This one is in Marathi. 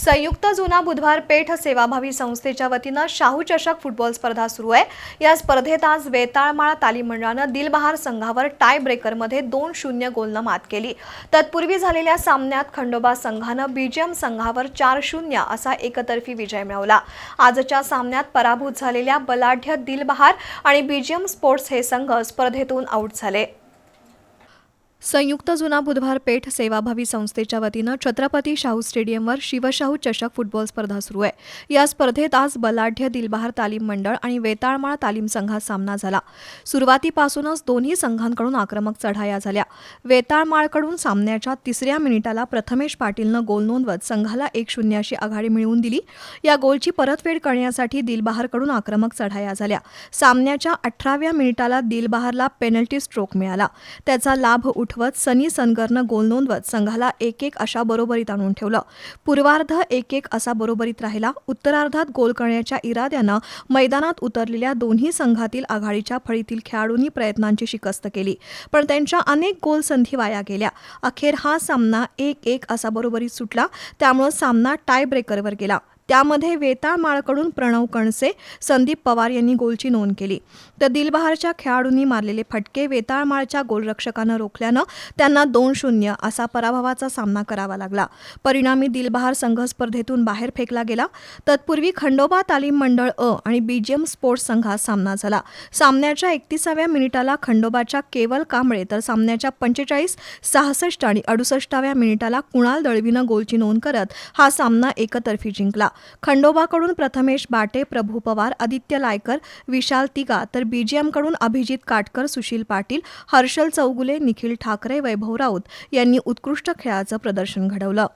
संयुक्त जुना बुधवार पेठ सेवाभावी संस्थेच्या वतीनं शाहू चषक फुटबॉल स्पर्धा सुरू आहे. या स्पर्धेत आज वेताळमाळा तालीम मंडळानं दिलबहार संघावर टाय ब्रेकरमध्ये दोन शून्य गोलनं मात केली. तत्पूर्वी झालेल्या सामन्यात खंडोबा संघानं बीजीएम संघावर चार शून्य असा एकतर्फी विजय मिळवला. आजच्या सामन्यात पराभूत झालेल्या बलाढ्य दिलबहार आणि बीजीएम स्पोर्ट्स हे संघ स्पर्धेतून आऊट झाले. संयुक्त जुना बुधवार पेठ सेवाभावी संस्थेच्या वतीनं छत्रपती शाहू स्टेडियमवर शिवशाहू चषक फुटबॉल स्पर्धा सुरू आहे. या स्पर्धेत आज बलाढ्य दिलबहार तालीम मंडळ आणि वेताळमाळ तालीम संघात सामना झाला. सुरुवातीपासूनच दोन्ही संघांकडून आक्रमक चढाया झाल्या. वेताळमाळकडून सामन्याच्या तिसऱ्या मिनिटाला प्रथमेश पाटीलनं गोल नोंदवत संघाला एक शून्य अशी आघाडी मिळवून दिली. या गोलची परतफेड करण्यासाठी दिलबहारकडून आक्रमक चढाया झाल्या. सामन्याच्या अठराव्या मिनिटाला दिलबहारला पेनल्टी स्ट्रोक मिळाला. त्याचा लाभ उठवत सनी सनगरनं गोल नोंदवत संघाला एक एक अशा बरोबरीत आणून ठेवलं. पूर्वार्ध एक एक असा बरोबरीत राहिला. उत्तरार्धात गोल करण्याच्या इराद्यानं मैदानात उतरलेल्या दोन्ही संघातील आघाडीच्या फळीतील खेळाडूंनी प्रयत्नांची शिकस्त केली. पण त्यांच्या अनेक गोल संधी वाया गेल्या. अखेर हा सामना एक एक असा बरोबरीत सुटला. त्यामुळे सामना टाय ब्रेकरवर गेला. त्यामध्ये वेताळमाळकडून प्रणव कणसे संदीप पवार यांनी गोलची नोंद केली. तर दिलबहारच्या खेळाडूंनी मारलेले फटके वेताळमाळच्या गोलरक्षकानं रोखल्यानं त्यांना दोन शून्य असा पराभवाचा सामना करावा लागला. परिणामी दिलबहार संघ स्पर्धेतून बाहेर फेकला गेला. तत्पूर्वी खंडोबा तालीम मंडळ अ आणि बीजीएम स्पोर्ट्स संघात सामना झाला. सामन्याच्या एकतीसाव्या मिनिटाला खंडोबाच्या केवल कांबळे तर सामन्याच्या पंचेचाळीस सहासष्ट आणि अडुसष्टाव्या मिनिटाला कुणाल दळवीनं गोलची नोंद करत हा सामना एकतर्फी जिंकला. खंडोबाकडून प्रथमेश बाटे प्रभू पवार आदित्य लायकर विशाल तिगा तर बीजीएमकडून अभिजित काटकर सुशील पाटील हर्षल चौगुले निखिल ठाकरे वैभव राऊत यांनी उत्कृष्ट खेळाचं प्रदर्शन घडवलं.